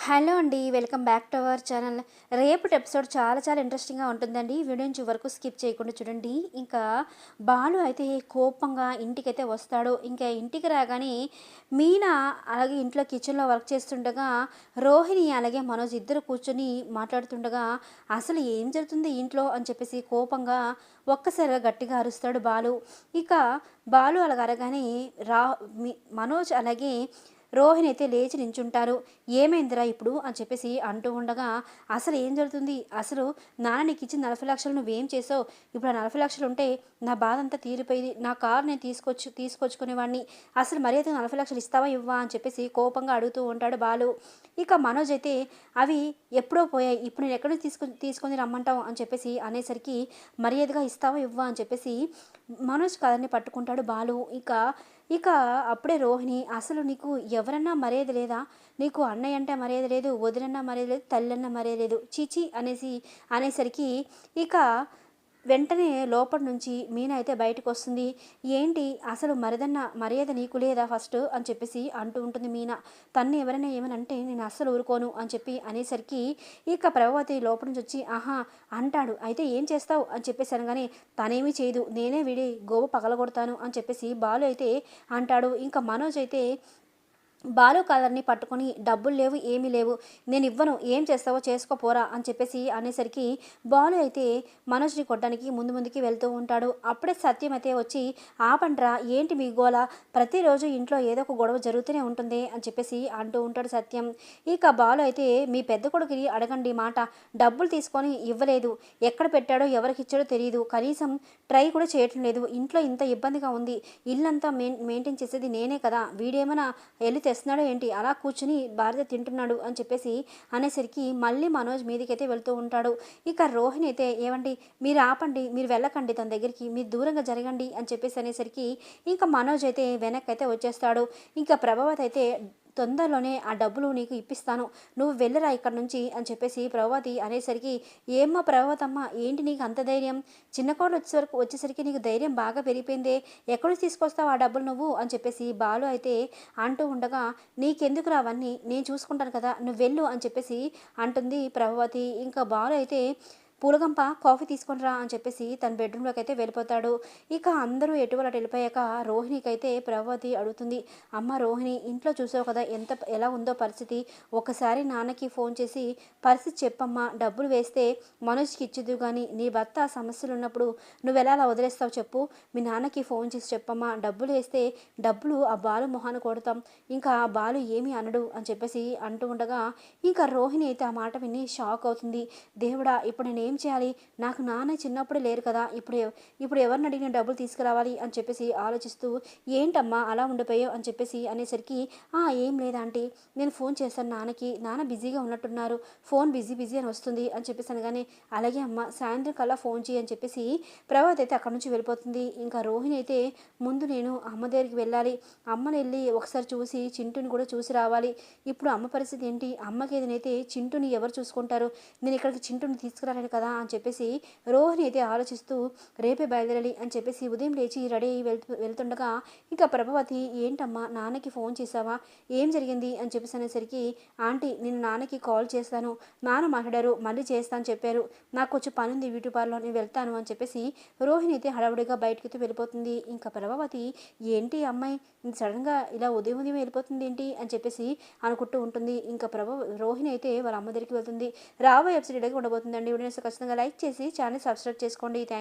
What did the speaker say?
Hello అండి welcome back to our channel. రేపటి episode చాలా చాలా ఇంట్రెస్టింగ్గా ఉంటుందండి. వీడియో నుంచి వరకు స్కిప్ చేయకుండా చూడండి. ఇంకా బాలు అయితే కోపంగా ఇంటికైతే వస్తాడు. ఇంకా ఇంటికి రాగానే మీనా అలాగే ఇంట్లో కిచెన్లో వర్క్ చేస్తుండగా రోహిణి అలాగే మనోజ్ ఇద్దరు కూర్చొని మాట్లాడుతుండగా అసలు ఏం జరుగుతుంది ఇంట్లో? అని చెప్పేసి కోపంగా ఒక్కసారిగా గట్టిగా అరుస్తాడు బాలు. ఇక బాలు అలాగ అరగానే రా మనోజ్ అలాగే రోహిణి అయితే లేచి నించుంటారు. ఏమైందిరా ఇప్పుడు? అని చెప్పేసి అంటూ ఉండగా అసలు ఏం జరుగుతుంది? అసలు నాన్న నీకు ఇచ్చిన నలభై లక్షలు నువ్వేం చేసావు? ఇప్పుడు ఆ నలభై లక్షలు ఉంటే నా బాధ అంతా తీరిపోయింది. నా కారు నేను తీసుకొచ్చు తీసుకొచ్చుకునేవాడిని. అసలు మర్యాద నలభై లక్షలు ఇస్తావా ఇవ్వా? అని చెప్పేసి కోపంగా అడుగుతూ ఉంటాడు బాలు. ఇక మనోజ్ అయితే అవి ఎప్పుడో పోయాయి. ఇప్పుడు నేను ఎక్కడి తీసుకొని తీసుకొని రమ్మంటావు? అని చెప్పేసి అనేసరికి మర్యాదగా ఇస్తావా ఇవ్వా? అని చెప్పేసి మనోజ్ కథని పట్టుకుంటాడు బాలు. ఇక ఇక అప్పుడే రోహిణి అసలు నీకు ఎవరన్నా మర్యాద లేదా? నీకు అన్నయ్య అంటే మర్యాద లేదు వదిలన్నా మర్యాద లేదు తల్లన్నా మర్యాద లేదు. చీచి అనేసి అనేసరికి ఇక వెంటనే లోపల నుంచి మీన అయితే బయటకు వస్తుంది. ఏంటి? అసలు మరిదన్న మర్యాద నీకు లేదా ఫస్ట్? అని చెప్పేసి అంటూ ఉంటుంది మీన. తన్ని ఎవరైనా ఏమని అంటే నేను అస్సలు ఊరుకోను అని చెప్పి అనేసరికి ఇక ప్రభావతి లోపల నుంచి వచ్చి ఆహా అంటాడు. అయితే ఏం చేస్తావు? అని చెప్పేసి అనగానే తనేమీ చేయదు. నేనే విడి గోవ పగలగొడతాను అని చెప్పేసి బాలు అయితే అంటాడు. ఇంకా మనోజ్ అయితే బాలు కాలర్ని పట్టుకొని డబ్బులు లేవు ఏమీ లేవు. నేను ఇవ్వను ఏం చేస్తావో చేసుకోపోరా అని చెప్పేసి అనేసరికి బాలు అయితే మనోజ్ని కొట్టడానికి ముందు ముందుకి వెళ్తూ ఉంటాడు. అప్పుడే సత్యం అయితే వచ్చి ఆపండ్రా ఏంటి మీ గోల? ప్రతిరోజు ఇంట్లో ఏదో ఒక గొడవ జరుగుతూనే ఉంటుంది అని చెప్పేసి అంటూ ఉంటాడు సత్యం. ఇక బాలు అయితే మీ పెద్ద కొడుకుని అడగండి మాట. డబ్బులు తీసుకొని ఇవ్వలేదు. ఎక్కడ పెట్టాడో ఎవరికి ఇచ్చాడో తెలియదు కనీసం ట్రై కూడా చేయటం లేదు. ఇంట్లో ఇంత ఇబ్బందిగా ఉంది. ఇల్లంతా మెయింటైన్ చేసేది నేనే కదా. వీడేమైనా వెళ్ళి తెస్తున్నాడో ఏంటి? అలా కూర్చుని భార్య తింటున్నాడు అని చెప్పేసి అనేసరికి మళ్ళీ మనోజ్ మీదకైతే వెళ్తూ ఉంటాడు. ఇక రోహిణి అయితే ఏమండి మీరు ఆపండి మీరు వెళ్ళకండి తన దగ్గరికి మీరు దూరంగా జరగండి అని చెప్పేసి అనేసరికి ఇంకా మనోజ్ అయితే వెనక్కి అయితే వచ్చేస్తాడు. ఇంకా ప్రభావత్ అయితే తొందరలోనే ఆ డబ్బులు నీకు ఇప్పిస్తాను. నువ్వు వెళ్ళరా ఇక్కడ నుంచి అని చెప్పేసి ప్రభావతి అనేసరికి ఏమ్మా ప్రభావతమ్మ ఏంటి నీకు అంత ధైర్యం? చిన్న కోడలు వచ్చేసరికి వచ్చేసరికి నీకు ధైర్యం బాగా పెరిగిపోయిందే. ఎక్కడి తీసుకొస్తావు ఆ డబ్బులు నువ్వు? అని చెప్పేసి బాలు అయితే అంటూ ఉండగా నీకెందుకు రావన్నీ నేను చూసుకుంటాను కదా. నువ్వు వెళ్ళు అని చెప్పేసి అంటుంది ప్రభావతి ఇంకా బాలు అయితే పూలగంప కాఫీ తీసుకొని రా అని చెప్పేసి తన బెడ్రూమ్లోకి అయితే వెళ్ళిపోతాడు. ఇక అందరూ ఎటువల వెళ్ళిపోయాక రోహిణికైతే ప్రభావతి అడుగుతుంది అమ్మ రోహిణి ఇంట్లో చూసావు కదా ఎంత ఎలా ఉందో పరిస్థితి? ఒకసారి నాన్నకి ఫోన్ చేసి పరిస్థితి చెప్పమ్మా డబ్బులు వేస్తే మనోజ్కి ఇచ్చిద్దు కానీ నీ భర్త సమస్యలు ఉన్నప్పుడు నువ్వు ఎలా అలా వదిలేస్తావు చెప్పు. మీ నాన్నకి ఫోన్ చేసి చెప్పమ్మా డబ్బులు వేస్తే డబ్బులు ఆ బాలు మొహాన కొడతాం. ఇంకా ఆ బాలు ఏమీ అనడు అని చెప్పేసి అంటూ ఉండగా ఇంకా రోహిణి అయితే ఆ మాట విని షాక్ అవుతుంది. దేవుడా ఇప్పుడు నేను ఏం చేయాలి? నాకు నాన్న చిన్నప్పుడు లేరు కదా ఇప్పుడు ఇప్పుడు ఎవరిని అడిగిన డబ్బులు తీసుకురావాలి అని చెప్పేసి ఆలోచిస్తూ ఏంటమ్మా అలా ఉండిపోయావు? అని చెప్పేసి అనేసరికి ఆ ఏం లేదా ఆంటీ నేను ఫోన్ చేస్తాను నాన్నకి నాన్న బిజీగా ఉన్నట్టున్నారు ఫోన్ బిజీ బిజీ అని వస్తుంది అని చెప్పేసి అనగానే అలాగే అమ్మ సాయంత్రం కల్లా ఫోన్ చేయి అని చెప్పేసి ప్రభాత్ అయితే అక్కడ నుంచి వెళ్ళిపోతుంది. ఇంకా రోహిణి అయితే ముందు నేను అమ్మ దగ్గరికి వెళ్ళాలి అమ్మని వెళ్ళి ఒకసారి చూసి చింటుని కూడా చూసి రావాలి. ఇప్పుడు అమ్మ పరిస్థితి ఏంటి? అమ్మకి ఏదైతే చింటుని ఎవరు చూసుకుంటారు? నేను ఇక్కడికి చింటుని తీసుకురాలేను కదా కదా అని చెప్పేసి రోహిణి అయితే ఆలోచిస్తూ రేపే బయలుదేరాలి అని చెప్పేసి ఉదయం లేచి రెడీ అయ్యి వెళ్తూ వెళ్తుండగా ఇంకా ప్రభావతి ఏంటమ్మా నాన్నకి ఫోన్ చేసావా ఏం జరిగింది? అని చెప్పేసి అనేసరికి ఆంటీ నేను నాన్నకి కాల్ చేస్తాను నాన్న మాట్లాడారు మళ్ళీ చేస్తాను చెప్పారు. నాకు కొంచెం పని ఉంది బ్యూటీ పార్లర్ నేను వెళ్తాను అని చెప్పేసి రోహిణి అయితే హడావుడిగా బయటకి వెళ్ళిపోతుంది. ఇంకా ప్రభావతి ఏంటి అమ్మాయి? సడన్గా ఇలా ఉదయం ఉదయం వెళ్ళిపోతుంది ఏంటి? అని చెప్పేసి అనుకుంటూ ఉంటుంది. ఇంకా ప్రభా రోహిణి అయితే వాళ్ళ అమ్మ దగ్గరికి వెళ్తుంది. రాబోయే వెబ్సైట్ ఉండబోతుందండి. ఖచ్చితంగా లైక్ చేసి ఛానల్ సబ్స్క్రైబ్ చేసుకోండి. థ్యాంక్